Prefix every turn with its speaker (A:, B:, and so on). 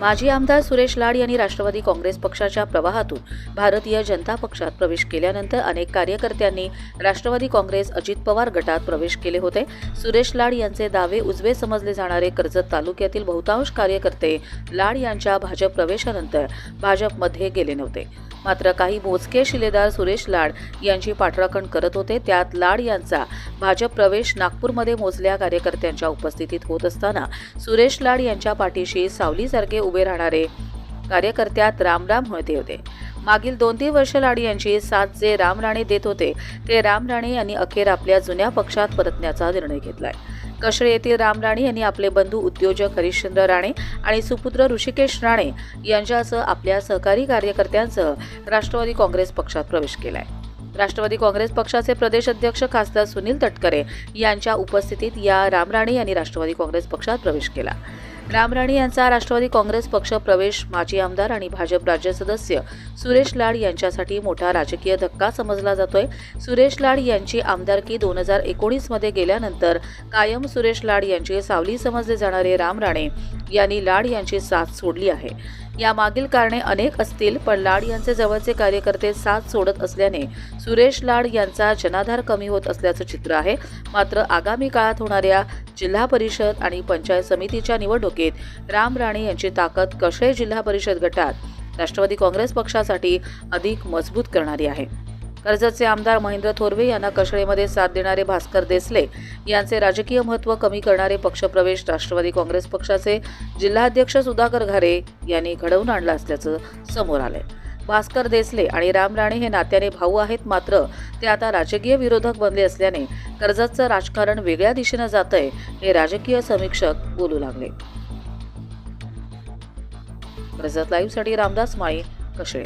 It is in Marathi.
A: माजी आमदार सुरेश लाड यांनी राष्ट्रवादी काँग्रेस पक्षाच्या प्रवाहातून भारतीय जनता पक्षात प्रवेश केल्यानंतर अनेक कार्यकर्त्यांनी राष्ट्रवादी काँग्रेस अजित पवार गटात प्रवेश केले होते. सुरेश लाड यांचे दावे उजवे समजले जाणारे कर्जत तालुक्यातील बहुतांश कार्यकर्ते लाड यांच्या भाजप प्रवेशानंतर भाजपमध्ये गेले नव्हते. मात्र काही मोजके शिलेदार सुरेश लाड यांची पाठराखण करत होते. त्यात लाड यांचा भाजप प्रवेश नागपूरमध्ये मोजल्या कार्यकर्त्यांच्या उपस्थितीत होत असताना सुरेश लाड यांच्या पाठीशी सावलीसारखे उभे राहणारे कार्यकर्त्यात रामराम होते होते. मागील दोन तीन वर्ष लाड यांची साथ जे राम राणे देत होते ते राम राणे यांनी अखेर आपल्या जुन्या पक्षात परतण्याचा निर्णय घेतलाय. कशळे येथील राम राणे यांनी आपले बंधू उद्योजक हरिश्चंद्र राणे आणि सुपुत्र ऋषिकेश राणे यांच्यासह आपल्या सहकारी कार्यकर्त्यांसह राष्ट्रवादी काँग्रेस पक्षात प्रवेश केलाय. राष्ट्रवादी काँग्रेस पक्षाचे प्रदेश अध्यक्ष खासदार सुनील तटकरे यांच्या उपस्थितीत या रामराणे यांनी राष्ट्रवादी काँग्रेस पक्षात प्रवेश केला. रामराणे यांचा राष्ट्रवादी काँग्रेस पक्ष प्रवेश माजी आमदार आणि भाजप राज्य सदस्य सुरेश लाड यांच्यासाठी मोठा राजकीय धक्का समजला जातोय. सुरेश लाड यांची आमदारकी दोन हजार एकोणीसमध्ये गेल्यानंतर कायम सुरेश लाड यांची सावली समजले जाणारे राम राणे यांनी लाड यांची साथ सोडली आहे. यामागील कारणे अनेक असतील पण लाड यांचे जवळचे कार्यकर्ते साथ सोडत असल्याने सुरेश लाड यांचा जनाधार कमी होत असल्याचं चित्र आहे. मात्र आगामी काळात होणाऱ्या जिल्हा परिषद आणि पंचायत समितीच्या निवडणुकीत राम राणे यांची ताकद कशळे जिल्हा परिषद गटात राष्ट्रवादी काँग्रेस पक्षासाठी अधिक मजबूत करणारी आहे. कर्जतचे आमदार महेंद्र थोरवे यांना कशळेमध्ये साथ देणारे भास्कर देसले यांचे राजकीय महत्त्व कमी करणारे पक्षप्रवेश राष्ट्रवादी काँग्रेस पक्षाचे जिल्हाध्यक्ष सुधाकर घारे यांनी घडवून आणला असल्याचं समोर आलंय. भास्कर देसले आणि राम राणे हे नात्याने भाऊ आहेत मात्र ते आता राजकीय विरोधक बनले असल्याने कर्जतचं राजकारण वेगळ्या दिशेनं जातंय हे राजकीय समीक्षक बोलू लागले. कर्जत लाईव्हसाठी रामदास माळी कशळे.